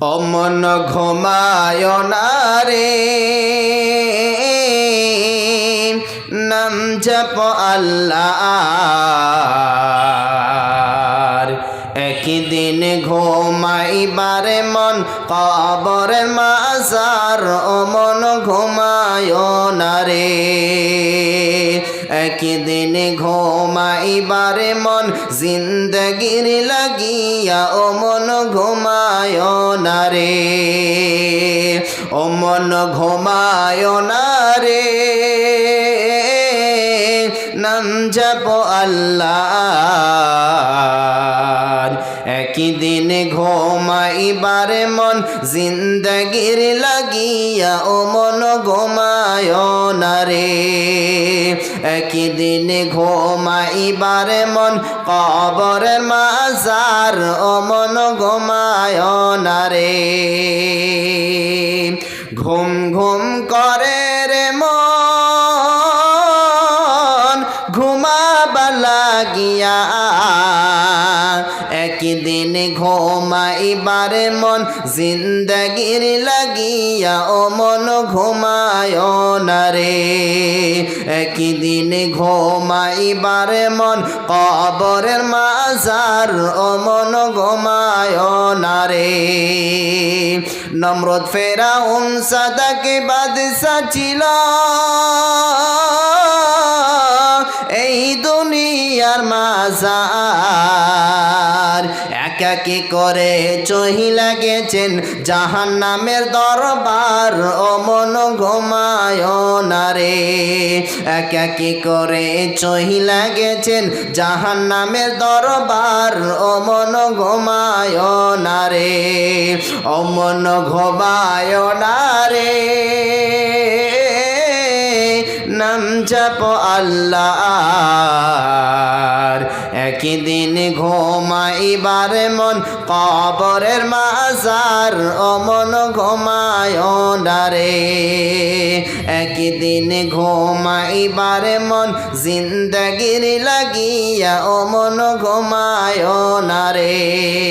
অমন ঘুমায় না রে। নাম জপ আল্লাহ একদিন ঘুমাইবারে মন কবর মাজার, অমন ঘুমায় না রে। একদিন ঘুমাইবারে মন জিন্দগির লাগিয়া ও মন ঘুমায় না রে। ও মন ঘুমায় না রে। নাম যাব আল্লাহ। একদিন ঘুমাইবার মন জিন্দগির লাগিয়া ও মন ঘুমায় না রে। একদিন ঘুমাইবার মন কবরের মাজার ও মন ঘুমায় না রে। ঘুম ঘুম করে রে মন ঘুমাবা লাগিয়া ঘুমাইবার মন, জিন্দগির লাগিয়া ও মন ঘুমায় না রে। একদিন ঘুমাইবার মন, কবরের মাজার ও মন ঘুমায় না রে। নমরত ফেরাউন সাদাকে বাদশা ছিল। এই দুনিয়ার মাজার একাকি করে? চহিলা গেছেন জাহান নামের দরবার। ও মন ঘুমায় না রে। একাকি করে? চহিলা গেছেন জাহান নামের দরবার। ও মন ঘুমায় না রে। ও মন ঘুমায় না রে। নাম জপ আল্লাহ একদিন ঘুমাইবার মন, কবরের মাজার ও মন ঘুমায় ডারে একদিন ঘুমাইবার মন, জিন্দগির লাগিয়া ও মন ঘুমায় না রে